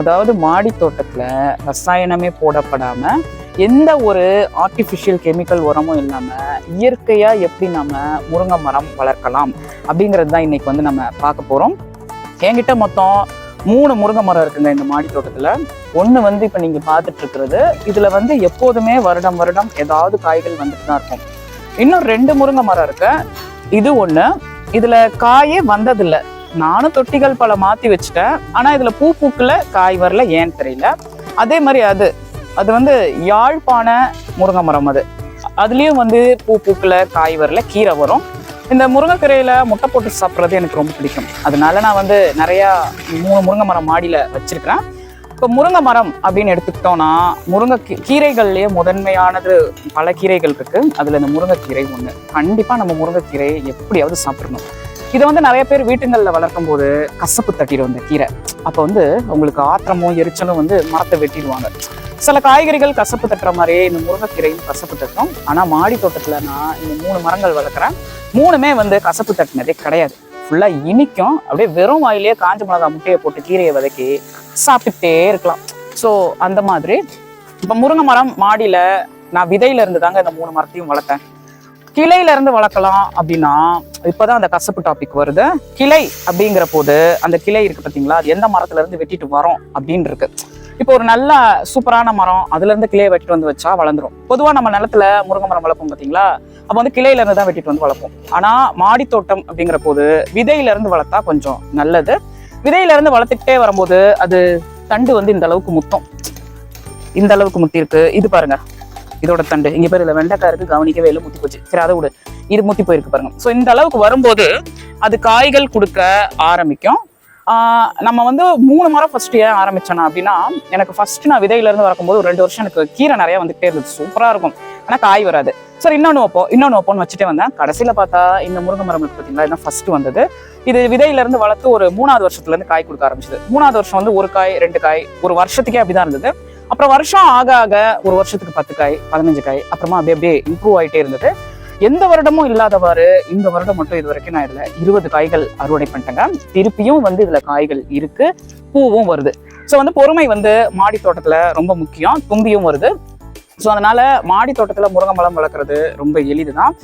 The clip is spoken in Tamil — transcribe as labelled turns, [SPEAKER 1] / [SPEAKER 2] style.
[SPEAKER 1] அதாவது மாடி தோட்டத்துல ரசாயனமே போடப்படாம எந்த ஒரு ஆர்டிஃபிஷியல் கெமிக்கல் உரமும் இல்லாம இயற்கையா எப்படி நம்ம முருங்கை மரம் வளர்க்கலாம் அப்படிங்கிறது தான் இன்னைக்கு வந்து நம்ம பார்க்க போறோம். என்கிட்ட மொத்தம் மூணு முருங்கை மரம் இருக்குங்க இந்த மாடி தோட்டத்துல. ஒன்று வந்து இப்போ நீங்கள் பார்த்துட்டு இருக்கிறது. இதுல வந்து எப்போதுமே வருடம் வருடம் ஏதாவது காய்கள் வந்துட்டு தான் இருக்கும். இன்னும் ரெண்டு முருங்கை மரம் இருக்கு. இது ஒன்று இதுல காயே வந்ததில்லை. நானும் தொட்டிகள் பல மாத்தி வச்சுட்டேன். ஆனா இதுல பூ பூக்கல காய் வரல ஏன்னு தெரியல. அதே மாதிரி அது அது வந்து யாழ்ப்பாண முருங்கை மரம் அது. அதுலயும் வந்து பூ பூக்கல காய் வரல கீரை வரும். இந்த முருங்கைக்கீரையில முட்டை போட்டு சாப்பிட்றது எனக்கு ரொம்ப பிடிக்கும். அதனால நான் வந்து நிறைய மூணு முருங்கை மரம் மாடியில வச்சிருக்கேன் இப்போ முருங்கை மரம் அப்படின்னு எடுத்துக்கிட்டோம்னா முருங்கை கீரைகள்லேயே முதன்மையானது பல கீரைகள் இருக்குது அதில் இந்த முருங்கைக்கீரை ஒன்று கண்டிப்பாக நம்ம முருங்கைக்கீரையை எப்படியாவது சாப்பிடணும். இதை வந்து நிறைய பேர் வீட்டுங்களில் வளர்க்கும் போது கசப்பு தட்டிடும் இந்த கீரை. அப்போ வந்து உங்களுக்கு ஆத்திரமும் எரிச்சலும் வந்து மரத்தை வெட்டிடுவாங்க. சில காய்கறிகள் கசப்பு தட்டுற மாதிரியே இந்த முருங்கைக்கீரையும் கசப்பு தட்டும். ஆனால் மாடி தோட்டத்தில் நான் இந்த மூணு மரங்கள் வளர்க்குறேன். மூணுமே வந்து கசப்பு தட்டினதே கிடையாது. ஃபுல்லாக இனிக்கும். அப்படியே வெறும் வாயிலே காஞ்ச மிளகா முட்டையை போட்டு கீரையை வதக்கி சாப்பிட்டுட்டே இருக்கலாம். ஸோ அந்த மாதிரி. இப்போ முருங்கை மரம் மாடியில் நான் விதையில இருந்து தாங்க இந்த மூணு மரத்தையும் வளர்த்தேன். கிளையில இருந்து வளர்க்கலாம் அப்படின்னா இப்பதான் அந்த கசப்பு டாபிக் வருது. கிளை அப்படிங்கிற போது அந்த கிளை இருக்கு பாத்தீங்களா? அது எந்த மரத்துல இருந்து வெட்டிட்டு வரோம் அப்படின்னு இருக்கு. இப்போ ஒரு நல்ல சூப்பரான மரம் அதுல இருந்து கிளையை வெட்டிட்டு வந்து வச்சா வளர்ந்துரும். பொதுவா நம்ம நிலத்துல முருங்கை மரம் வளர்ப்போம் பாத்தீங்களா? அப்போ வந்து கிளையில இருந்து தான் வெட்டிட்டு வந்து வளர்ப்போம். ஆனா மாடி தோட்டம் அப்படிங்கிற போது விதையில இருந்து வளர்த்தா கொஞ்சம் நல்லது. விதையில இருந்து வளர்த்துக்கிட்டே வரும்போது அது தண்டு வந்து இந்த அளவுக்கு முத்தம். இந்த அளவுக்கு முத்தி இருக்கு இது பாருங்க. இதோட தண்டு. இங்க பேர் இல்ல வெண்டைக்காருக்கு கவனிக்கவே இல்லை முத்தி போச்சு சரி அதை விடு. இது முத்தி போயிருக்கு பாருங்க. ஸோ இந்த அளவுக்கு வரும்போது அது காய்கள் கொடுக்க ஆரம்பிக்கும். நம்ம வந்து மூணு மரம் ஃபர்ஸ்ட் ஏன் ஆரம்பிச்சேனா அப்படின்னா எனக்கு ஃபர்ஸ்ட் நான் விதையில இருந்து வரக்கும்போது ஒரு ரெண்டு வருஷம் எனக்கு கீரை நிறைய வந்துகிட்டே இருந்தது. சூப்பரா இருக்கும். ஆனா காய் வராது. சரி இன்னொன்று வைப்போம். இன்னொன்று வைப்போம்னு வச்சுட்டே வந்தேன். கடைசியில பார்த்தா இந்த முருங்கை மரம் இருக்கு பார்த்தீங்களா? இதுதான் ஃபர்ஸ்ட் வந்தது. இது விதையில இருந்து வளர்த்து ஒரு மூணாவது வருஷத்துல இருந்து காய் கொடுக்க ஆரம்பிச்சது. மூணாவது வருஷம் வந்து ஒரு காய் ரெண்டு காய் ஒரு வருஷத்துக்கே அப்படிதான் இருந்தது. அப்புறம் வருஷம் ஆக ஆக ஒரு வருஷத்துக்கு பத்து காய் பதினஞ்சு காய் அப்புறமா அப்படியே அப்படியே இம்ப்ரூவ் ஆகிட்டே இருந்தது. எந்த வருடமும் இல்லாதவாறு இந்த வருடம் மட்டும் இது வரைக்கும் நான் இதுல இருபது காய்கள் அறுவடை பண்ணிட்டேங்க. திருப்பியும் வந்து இதுல காய்கள் இருக்கு பூவும் வருது. ஸோ வந்து பொறுமை வந்து மாடி தோட்டத்துல ரொம்ப முக்கியம் தும்பியும் வருது. ஸோ அதனால மாடி தோட்டத்துல முருங்கை மரம் வளர்க்குறது ரொம்ப எளிதுதான்.